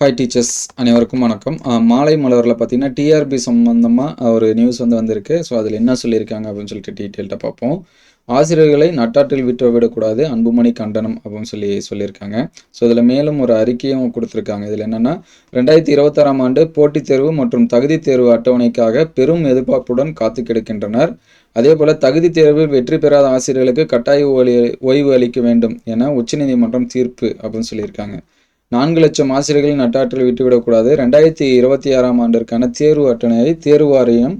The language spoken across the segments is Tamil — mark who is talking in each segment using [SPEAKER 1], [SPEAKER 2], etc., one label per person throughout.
[SPEAKER 1] ஹாய் டீச்சர்ஸ் அனைவருக்கும் வணக்கம். மாலை மலரில் பார்த்தீங்கன்னா டிஆர்பி சம்பந்தமாக ஒரு நியூஸ் வந்து வந்திருக்கு. ஸோ அதில் என்ன சொல்லியிருக்காங்க அப்படின்னு சொல்லிட்டு டீட்டெயில்டாக பார்ப்போம். ஆசிரியர்களை நட்டாற்றில் விட்டு விடக்கூடாது அன்புமணி கண்டனம் அப்படின்னு சொல்லி சொல்லியிருக்காங்க. ஸோ இதில் மேலும் ஒரு அறிக்கையும் கொடுத்துருக்காங்க. இதில் என்னென்னா ரெண்டாயிரத்தி இருபத்தாறாம் ஆண்டு போட்டித் தேர்வு மற்றும் தகுதி தேர்வு அட்டவணைக்காக பெரும் எதிர்பார்ப்புடன் காத்து கிடக்கின்றனர். அதே போல் தகுதி தேர்வில் வெற்றி பெறாத ஆசிரியர்களுக்கு கட்டாய ஓய்வு அளிக்க வேண்டும் என உச்சநீதிமன்றம் தீர்ப்பு அப்படின்னு சொல்லியிருக்காங்க. நான்கு லட்சம் ஆசிரியர்கள் நட்டாற்றல் விட்டுவிடக்கூடாது. ரெண்டாயிரத்தி இருபத்தி ஆறாம் ஆண்டிற்கான தேர்வு அட்டணையை தேர்வு வாரியம்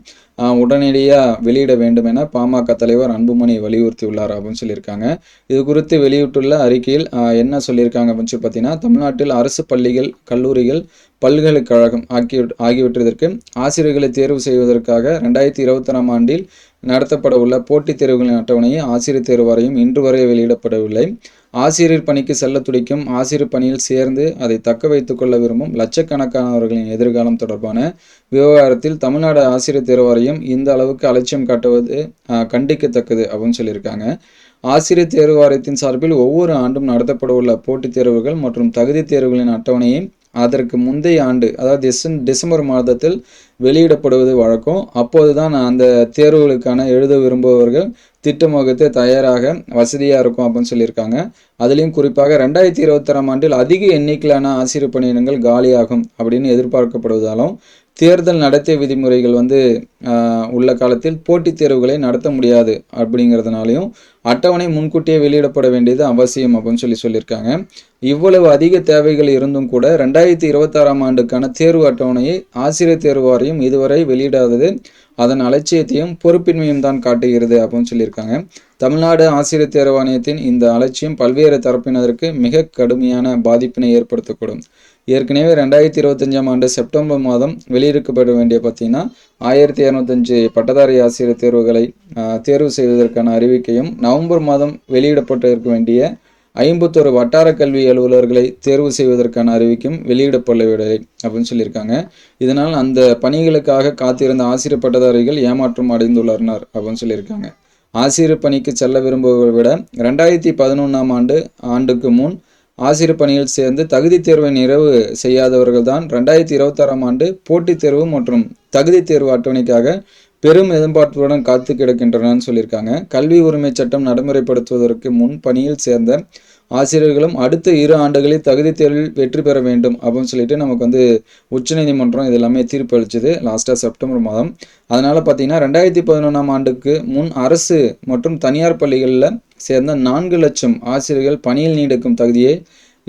[SPEAKER 1] உடனடியாக வெளியிட வேண்டும் என பாமக தலைவர் அன்புமணி வலியுறுத்தியுள்ளார் அப்படின்னு சொல்லியிருக்காங்க. இது குறித்து வெளியிட்டுள்ள அறிக்கையில் என்ன சொல்லியிருக்காங்க அப்படின்னு சொல்லி பார்த்தீங்கன்னா தமிழ்நாட்டில் அரசு பள்ளிகள் கல்லூரிகள் பல்கலைக்கழகம் ஆகிய ஆகியவற்றிற்கு ஆசிரியர்களை தேர்வு செய்வதற்காக ரெண்டாயிரத்தி இருபத்தொன்னாம் ஆண்டில் நடத்தப்பட உள்ள போட்டித் தேர்வுகளின் அட்டவணையை ஆசிரியர் தேர்வு வாரியம் இன்று வரை வெளியிடப்படவில்லை. ஆசிரியர் பணிக்கு செல்ல துடிக்கும் ஆசிரியர் பணியில் சேர்ந்து அதை தக்க வைத்துக் கொள்ள விரும்பும் லட்சக்கணக்கானவர்களின் எதிர்காலம் தொடர்பான விவகாரத்தில் தமிழ்நாடு ஆசிரியர் தேர்வாரியம் இந்த அளவுக்கு அலட்சியம் காட்டுவது ஆஹ், கண்டிக்கத்தக்கது அப்படின்னு சொல்லியிருக்காங்க. ஆசிரியர் தேர்வு வாரியத்தின் சார்பில் ஒவ்வொரு ஆண்டும் நடத்தப்பட உள்ள போட்டித் தேர்வுகள் மற்றும் தகுதி தேர்வுகளின் அட்டவணையை அதற்கு முந்தைய ஆண்டு அதாவது டிசம்பர் மாதத்தில் வெளியிடப்படுவது வழக்கம். அப்போதுதான் அந்த தேர்வுகளுக்கான எழுத விரும்புபவர்கள் திட்டம் வகுத்து தயாராக வசதியாக இருக்கும் அப்படின்னு சொல்லியிருக்காங்க. அதுலேயும் குறிப்பாக ரெண்டாயிரத்தி இருபத்தாறாம் ஆண்டில் அதிக எண்ணிக்கையிலான ஆசிரியர் பணியிடங்கள் காலியாகும் அப்படின்னு எதிர்பார்க்கப்படுவதாலும் தேர்தல் நடத்தை விதிமுறைகள் வந்து உள்ள காலத்தில் போட்டித் தேர்வுகளை நடத்த முடியாது அப்படிங்கிறதுனாலையும் அட்டவணை முன்கூட்டியே வெளியிடப்பட வேண்டியது அவசியம் அப்படின்னு சொல்லி சொல்லியிருக்காங்க. இவ்வளவு அதிக தேவைகள் இருந்தும் கூட ரெண்டாயிரத்தி இருபத்தாறாம் ஆண்டுக்கான தேர்வு அட்டவணையை ஆசிரியர் தேர்வு வாரியம் இதுவரை வெளியிடாதது. அதன் அலட்சியத்தையும் பொறுப்பின்மையும் தான் காட்டுகிறது அப்படின்னு சொல்லியிருக்காங்க. தமிழ்நாடு ஆசிரியர் தேர்வாணையத்தின் இந்த அலட்சியம் பல்வேறு தரப்பினருக்கு மிக கடுமையான பாதிப்பினை ஏற்படுத்தக்கூடும். ஏற்கனவே ரெண்டாயிரத்தி இருபத்தஞ்சாம் ஆண்டு செப்டம்பர் மாதம் வெளியிருக்கப்பட வேண்டிய பார்த்தீங்கன்னா ஆயிரத்தி இரநூத்தஞ்சு பட்டதாரி ஆசிரியர் தேர்வுகளை தேர்வு செய்வதற்கான அறிவிக்கையும் நவம்பர் மாதம் வெளியிடப்பட்டிருக்க வேண்டிய ஐம்பத்தொரு வட்டார கல்வி அலுவலர்களை தேர்வு செய்வதற்கான அறிவிக்கும் வெளியிடப்படவில்லை அப்படின்னு சொல்லியிருக்காங்க. இதனால் அந்த பணிகளுக்காக காத்திருந்த ஆசிரியர் பட்டதாரிகள் ஏமாற்றம் அடைந்துள்ளனர் அப்படின்னு சொல்லியிருக்காங்க. ஆசிரியர் பணிக்கு செல்ல விரும்புவதை விட ரெண்டாயிரத்தி பதினொன்றாம் ஆண்டு ஆண்டுக்கு முன் ஆசிரியர் பணியில் சேர்ந்து தகுதி தேர்வை நிறைவு செய்யாதவர்கள் தான் ரெண்டாயிரத்தி இருபத்தாறாம் ஆண்டு போட்டித் தேர்வு மற்றும் தகுதி தேர்வு அட்டவணைக்காக பெரும் எதிர்பார்ப்புடன் காத்து கிடக்கின்றனன்னு சொல்லியிருக்காங்க. கல்வி உரிமை சட்டம் நடைமுறைப்படுத்துவதற்கு முன் பணியில் சேர்ந்த ஆசிரியர்களும் அடுத்த இரு ஆண்டுகளில் தகுதி தேர்வில் வெற்றி பெற வேண்டும் அப்படின்னு சொல்லிட்டு நமக்கு வந்து உச்சநீதிமன்றம் இது எல்லாமே தீர்ப்பு அளிச்சது. லாஸ்ட்டாக செப்டம்பர் மாதம். அதனால் பார்த்தீங்கன்னா ரெண்டாயிரத்தி பதினொன்றாம் ஆண்டுக்கு முன் அரசு மற்றும் தனியார் பள்ளிகளில் சேர்ந்த நான்கு லட்சம் ஆசிரியர்கள் பணியில் நீடிக்கும் தகுதியை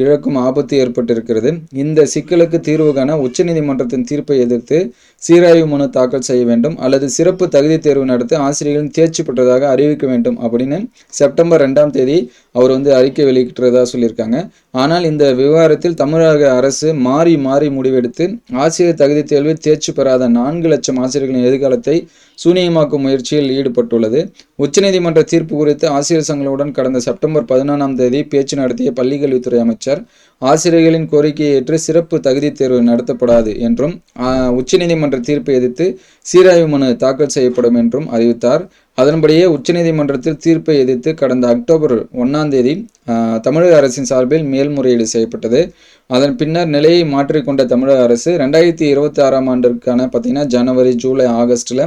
[SPEAKER 1] இழக்கும் ஆபத்து ஏற்பட்டிருக்கிறது. இந்த சிக்கலுக்கு தீர்வு காண உச்சநீதிமன்றத்தின் தீர்ப்பை எதிர்த்து சீராய்வு மனு தாக்கல் செய்ய வேண்டும். அல்லது சிறப்பு தகுதி தேர்வு நடத்தி ஆசிரியர்களின் தேர்ச்சி பெற்றதாக அறிவிக்க வேண்டும் அப்படின்னு செப்டம்பர் ரெண்டாம் தேதி அவர் வந்து அறிக்கை வெளியிட்டதா சொல்லியிருக்காங்க. ஆனால் இந்த விவகாரத்தில் தமிழக அரசு மாறி மாறி முடிவெடுத்து ஆசிரியர் தகுதி தேர்வில் தேர்ச்சி பெறாத நான்கு லட்சம் ஆசிரியர்களின் எதிர்காலத்தை சூனியமாக்கும் முயற்சியில் ஈடுபட்டுள்ளது. உச்சநீதிமன்ற தீர்ப்பு குறித்து ஆசிரியர் சங்கங்களுடன் கடந்த செப்டம்பர் பதினாலாம் தேதி பேச்சு நடத்திய பள்ளிக்கல்வித்துறை அமைச்சர் ஆசிரியர்களின் கோரிக்கையை ஏற்று சிறப்பு தகுதி தேர்வு நடத்தப்படாது என்றும் ஆஹ், உச்சநீதிமன்ற தீர்ப்பை எதிர்த்து சீராய்வு மனு தாக்கல் செய்யப்படும் என்றும் அறிவித்தார். அதன்படியே உச்சநீதிமன்றத்தில் தீர்ப்பை எதிர்த்து கடந்த அக்டோபர் ஒன்றாம் தேதி ஆஹ், தமிழக அரசின் சார்பில் மேல்முறையீடு செய்யப்பட்டது. அதன் பின்னர் நிலையை மாற்றிக்கொண்ட தமிழக அரசு ரெண்டாயிரத்தி இருபத்தி ஆறாம் ஆண்டிற்கான பார்த்தீங்கன்னா ஜனவரி ஜூலை ஆகஸ்ட்டில்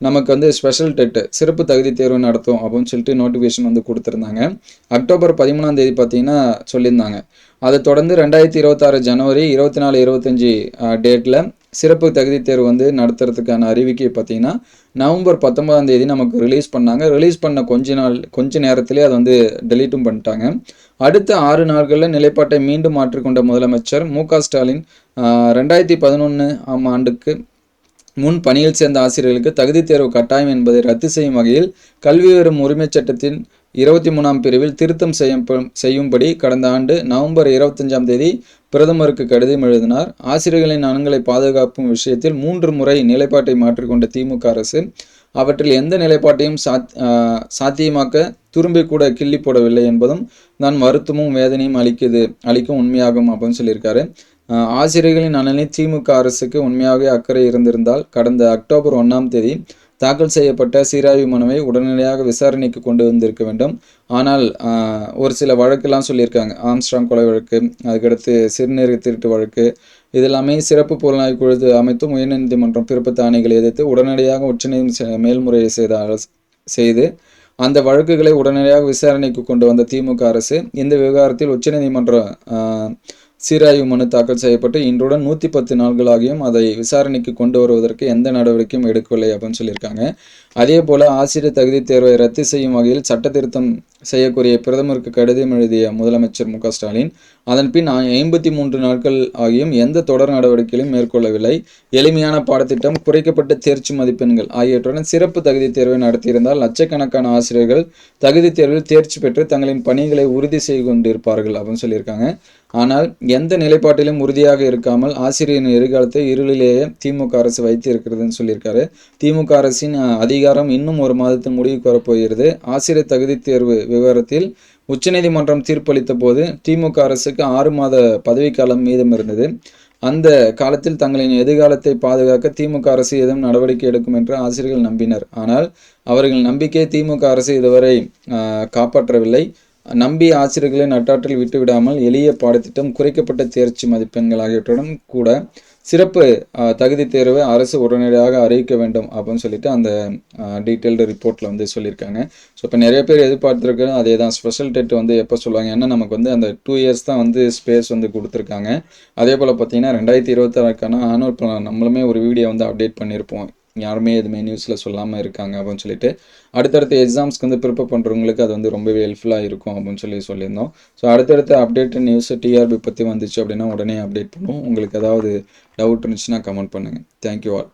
[SPEAKER 1] நமக்கு வந்து ஸ்பெஷல் டெட்டு சிறப்பு தகுதி தேர்வு நடத்தும் அப்படின்னு சொல்லிட்டு நோட்டிஃபிகேஷன் வந்து கொடுத்துருந்தாங்க. அக்டோபர் பதிமூணாம் தேதி பார்த்தீங்கன்னா சொல்லியிருந்தாங்க. அதை தொடர்ந்து ரெண்டாயிரத்தி இருபத்தாறு ஜனவரி இருபத்தி நாலு இருபத்தஞ்சி டேட்டில் சிறப்பு தகுதி தேர்வு வந்து நடத்துறதுக்கான அறிவிக்கை பார்த்தீங்கன்னா நவம்பர் பத்தொன்பதாம் தேதி நமக்கு ரிலீஸ் பண்ணாங்க. ரிலீஸ் பண்ண கொஞ்ச நாள் கொஞ்ச நேரத்திலே அதை வந்து டெலீட்டும் பண்ணிட்டாங்க. அடுத்த ஆறு நாட்களில் நிலைப்பாட்டை மீண்டும் மாற்றிக்கொண்ட முதலமைச்சர் மு க ஸ்டாலின் ரெண்டாயிரத்தி பதினொன்று ஆம் ஆண்டுக்கு முன் பணியில் சேர்ந்த ஆசிரியர்களுக்கு தகுதி தேர்வு கட்டாயம் என்பதை ரத்து செய்யும் வகையில் கல்வி வரும் உரிமைச் சட்டத்தின் இருபத்தி மூணாம் பிரிவில் திருத்தம் செய்யும் செய்யும்படி கடந்த ஆண்டு நவம்பர் இருபத்தஞ்சாம் தேதி பிரதமருக்கு கடிதம் எழுதினார். ஆசிரியர்களின் நலன்களை பாதுகாக்கும் விஷயத்தில் மூன்று முறை நிலைப்பாட்டை மாற்றிக்கொண்ட திமுக அரசு அவற்றில் எந்த நிலைப்பாட்டையும் சாத் சாத்தியமாக்க துரும்பை கூட கிள்ளி போடவில்லை என்பதும் தான் வருத்தமும் வேதனையும் அளிக்குது அளிக்கும் உண்மையாகும் அப்படின்னு சொல்லியிருக்காரு. ஆசிரியர்களின் நலனில் திமுக அரசுக்கு உண்மையாகவே அக்கறை இருந்திருந்தால் கடந்த அக்டோபர் ஒன்றாம் தேதி தாக்கல் செய்யப்பட்ட சீராய்வு மனுவை உடனடியாக விசாரணைக்கு கொண்டு வந்திருக்க வேண்டும். ஆனால் ஒரு சில வழக்கெல்லாம் சொல்லியிருக்காங்க. ஆம்ஸ்ட்ராங் கொலை வழக்கு அதுக்கடுத்து சிறுநீர் திருட்டு வழக்கு இதெல்லாமே சிறப்பு புலனாய்வு குழு அமைத்தும் உயர்நீதிமன்றம் பிறப்பு ஆணைகளை எதிர்த்து உடனடியாக உச்சநீதி மேல்முறையை செய்த செய்து அந்த வழக்குகளை உடனடியாக விசாரணைக்கு கொண்டு வந்த திமுக அரசு இந்த விவகாரத்தில் உச்சநீதிமன்ற சீராய்வு மனு தாக்கல் செய்யப்பட்டு இன்றுடன் நூற்றி பத்து நாள்களாகியும் அதை விசாரணைக்கு கொண்டு வருவதற்கு எந்த நடவடிக்கையும் எடுக்கவில்லை அப்படின்னு சொல்லியிருக்காங்க. அதே போல ஆசிரியர் தகுதி தேர்வை ரத்து செய்யும் வகையில் சட்ட திருத்தம் செய்யக்கூடிய பிரதமருக்கு கடிதம் எழுதிய முதலமைச்சர் மு ஸ்டாலின் அதன்பின் ஐம்பத்தி மூன்று நாட்கள் ஆகியும் எந்த தொடர் நடவடிக்கைகளையும் மேற்கொள்ளவில்லை. எளிமையான பாடத்திட்டம் குறைக்கப்பட்ட தேர்ச்சி மதிப்பெண்கள் ஆகியவற்றுடன் சிறப்பு தகுதி தேர்வை நடத்தியிருந்தால் லட்சக்கணக்கான ஆசிரியர்கள் தகுதி தேர்வில் தேர்ச்சி பெற்று தங்களின் பணிகளை உறுதி செய்து கொண்டிருப்பார்கள் அப்படின்னு சொல்லியிருக்காங்க. ஆனால் எந்த நிலைப்பாட்டிலும் உறுதியாக இருக்காமல் ஆசிரியரின் எதிர்காலத்தை இருளிலேயே திமுக அரசு வைத்து இருக்கிறதுன்னு சொல்லியிருக்காரு. திமுக அரசின் அதிகாரம் இன்னும் ஒரு மாதத்தில் முடிவுக்கு வரப்போகிறது. ஆசிரியர் தகுதி தேர்வு விவரத்தில் உச்சநீதிமன்றம் தீர்ப்பளித்த போது திமுக அரசுக்கு ஆறு மாத பதவிக்காலம் மீதம் இருந்தது. அந்த காலத்தில் தங்களின் எதிர்காலத்தை பாதுகாக்க திமுக அரசு ஏதும் நடவடிக்கை எடுக்கும் என்று ஆசிரியர்கள் நம்பினர். ஆனால் அவர்கள் நம்பிக்கை திமுக அரசு இதுவரை காப்பாற்றவில்லை. நம்பி ஆசிரியர்களை நட்டாற்றில் விட்டுவிடாமல் எளிய பாடத்திட்டம் குறைக்கப்பட்ட தேர்ச்சி மதிப்பெண்கள் ஆகியவற்றுடன் கூட சிறப்பு தகுதி தேர்வை அரசு உடனடியாக அறிவிக்க வேண்டும் அப்படின்னு சொல்லிட்டு அந்த டீட்டெயில்டு ரிப்போர்ட்டில் வந்து சொல்லியிருக்காங்க. ஸோ இப்போ நிறைய பேர் எதிர்பார்த்துருக்கோம் அதே தான் ஸ்பெஷல் டெட் வந்து எப்போ சொல்லுவாங்க? ஏன்னா நமக்கு வந்து அந்த டூ இயர்ஸ் தான் வந்து ஸ்பேஸ் வந்து கொடுத்துருக்காங்க. அதே போல் பார்த்தீங்கன்னா ரெண்டாயிரத்தி இருபத்தாறுக்கான ஆனுவல் பிளான் நம்மளுமே ஒரு வீடியோ வந்து அப்டேட் பண்ணியிருப்போம். யாருமே எதுவுமே நியூஸில் சொல்லாமல் இருக்காங்க அப்படின்னு சொல்லிட்டு அடுத்தடுத்த எக்ஸாம்ஸ்க்கு வந்து ப்ரிப்பேர் பண்ணுறவங்களுக்கு அது வந்து ரொம்பவே ஹெல்ப்ஃபுல்லாக இருக்கும் அப்படின்னு சொல்லி சொல்லியிருந்தோம். ஸோ அடுத்தடுத்த அப்டேட் நியூஸ் டிஆர்பி பற்றி வந்துச்சு அப்படின்னா உடனே அப்டேட் பண்ணுவோம். உங்களுக்கு ஏதாவது டவுட் இருந்துச்சுன்னா கமெண்ட் பண்ணுங்கள் தேங்க்யூ ஆல்